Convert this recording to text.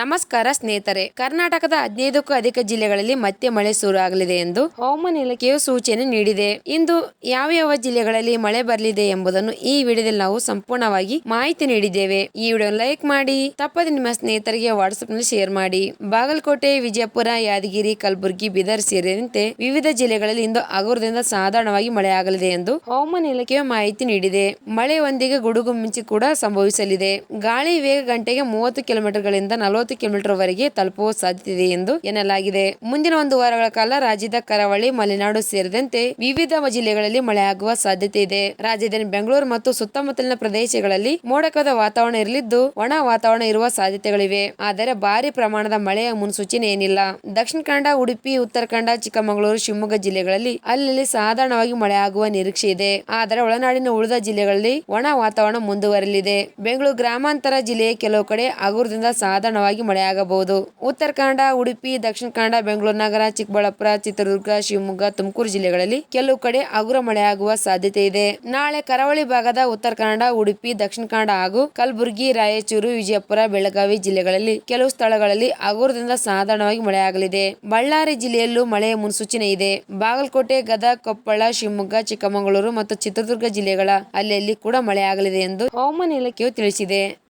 ನಮಸ್ಕಾರ ಸ್ನೇಹಿತರೆ. ಕರ್ನಾಟಕದ ಹದಿನೈದಕ್ಕೂ ಅಧಿಕ ಜಿಲ್ಲೆಗಳಲ್ಲಿ ಮತ್ತೆ ಮಳೆ ಶುರು ಆಗಲಿದೆ ಎಂದು ಹವಾಮಾನ ಇಲಾಖೆಯು ಸೂಚನೆ ನೀಡಿದೆ. ಇಂದು ಯಾವ ಯಾವ ಜಿಲ್ಲೆಗಳಲ್ಲಿ ಮಳೆ ಬರಲಿದೆ ಎಂಬುದನ್ನು ಈ ವಿಡಿಯೋದಲ್ಲಿ ನಾವು ಸಂಪೂರ್ಣವಾಗಿ ಮಾಹಿತಿ ನೀಡಿದ್ದೇವೆ. ಈ ವಿಡಿಯೋ ಲೈಕ್ ಮಾಡಿ, ತಪ್ಪದೆ ನಿಮ್ಮ ಸ್ನೇಹಿತರಿಗೆ ವಾಟ್ಸ್ಆಪ್ನಲ್ಲಿ ಶೇರ್ ಮಾಡಿ. ಬಾಗಲಕೋಟೆ, ವಿಜಯಪುರ, ಯಾದಗಿರಿ, ಕಲಬುರಗಿ, ಬೀದರ್ ಸೇರಿದಂತೆ ವಿವಿಧ ಜಿಲ್ಲೆಗಳಲ್ಲಿ ಇಂದು ಹಗುರದಿಂದ ಸಾಧಾರಣವಾಗಿ ಮಳೆ ಆಗಲಿದೆ ಎಂದು ಹವಾಮಾನ ಇಲಾಖೆಯು ಮಾಹಿತಿ ನೀಡಿದೆ. ಮಳೆ ಒಂದಿಗೆ ಗುಡುಗು ಮಿಂಚು ಕೂಡ ಸಂಭವಿಸಲಿದೆ. ಗಾಳಿ ವೇಗ ಗಂಟೆಗೆ ಮೂವತ್ತು ಕಿಲೋಮೀಟರ್ಗಳಿಂದ ನಲವತ್ತು ಕಿಲೋಮೀಟರ್ ವರೆಗೆ ತಲುಪುವ ಸಾಧ್ಯತೆ ಇದೆ ಎಂದು ಎನ್ನಲಾಗಿದೆ. ಮುಂದಿನ ಒಂದು ವಾರಗಳ ಕಾಲ ರಾಜ್ಯದ ಕರಾವಳಿ, ಮಲೆನಾಡು ಸೇರಿದಂತೆ ವಿವಿಧ ಜಿಲ್ಲೆಗಳಲ್ಲಿ ಮಳೆಯಾಗುವ ಸಾಧ್ಯತೆ ಇದೆ ರಾಜಧಾನಿ ಬೆಂಗಳೂರು ಮತ್ತು ಸುತ್ತಮುತ್ತಲಿನ ಪ್ರದೇಶಗಳಲ್ಲಿ ಮೋಡಕದ ವಾತಾವರಣ ಇರಲಿದ್ದು, ಒಣ ವಾತಾವರಣ ಇರುವ ಸಾಧ್ಯತೆಗಳಿವೆ. ಆದರೆ ಭಾರಿ ಪ್ರಮಾಣದ ಮಳೆಯ ಮುನ್ಸೂಚನೆ ಏನಿಲ್ಲ. ದಕ್ಷಿಣ ಕನ್ನಡ, ಉಡುಪಿ, ಉತ್ತರ ಕನ್ನಡ, ಚಿಕ್ಕಮಗಳೂರು, ಶಿವಮೊಗ್ಗ ಜಿಲ್ಲೆಗಳಲ್ಲಿ ಅಲ್ಲಲ್ಲಿ ಸಾಧಾರಣವಾಗಿ ಮಳೆಯಾಗುವ ನಿರೀಕ್ಷೆ ಇದೆ. ಆದರೆ ಒಳನಾಡಿನ ಉಳಿದ ಜಿಲ್ಲೆಗಳಲ್ಲಿ ಒಣ ವಾತಾವರಣ ಮುಂದುವರಲಿದೆ ಬೆಂಗಳೂರು ಗ್ರಾಮಾಂತರ ಜಿಲ್ಲೆಯ ಕೆಲವು ಕಡೆ ಹಗುರದಿಂದ ಸಾಧಾರಣವಾಗಿ ಮಳೆಯಾಗಬಹುದು. ಉತ್ತರ ಕನ್ನಡ, ಉಡುಪಿ, ದಕ್ಷಿಣ ಕನ್ನಡ, ಬೆಂಗಳೂರು, ನಗರ, ಚಿಕ್ಕಬಳ್ಳಾಪುರ, ಚಿತ್ರದುರ್ಗ, ಶಿವಮೊಗ್ಗ, ತುಮಕೂರು ಜಿಲ್ಲೆಗಳಲ್ಲಿ ಕೆಲವು ಕಡೆ ಹಗುರ ಮಳೆಯಾಗುವ ಸಾಧ್ಯತೆ ಇದೆ. ನಾಳೆ ಕರಾವಳಿ ಭಾಗದ ಉತ್ತರ ಕನ್ನಡ, ಉಡುಪಿ, ದಕ್ಷಿಣ ಕನ್ನಡ ಹಾಗೂ ಕಲಬುರಗಿ, ರಾಯಚೂರು, ವಿಜಯಪುರ, ಬೆಳಗಾವಿ ಜಿಲ್ಲೆಗಳಲ್ಲಿ ಕೆಲವು ಸ್ಥಳಗಳಲ್ಲಿ ಹಗುರದಿಂದ ಸಾಧಾರಣವಾಗಿ ಮಳೆಯಾಗಲಿದೆ. ಬಳ್ಳಾರಿ ಜಿಲ್ಲೆಯಲ್ಲೂ ಮಳೆಯ ಮುನ್ಸೂಚನೆ ಇದೆ. ಬಾಗಲಕೋಟೆ, ಗದಗ, ಕೊಪ್ಪಳ, ಶಿವಮೊಗ್ಗ, ಚಿಕ್ಕಮಗಳೂರು ಮತ್ತು ಚಿತ್ರದುರ್ಗ ಜಿಲ್ಲೆಗಳ ಅಲ್ಲಲ್ಲಿ ಕೂಡ ಮಳೆಯಾಗಲಿದೆ ಎಂದು ಹವಾಮಾನ ಇಲಾಖೆಯು ತಿಳಿಸಿದೆ.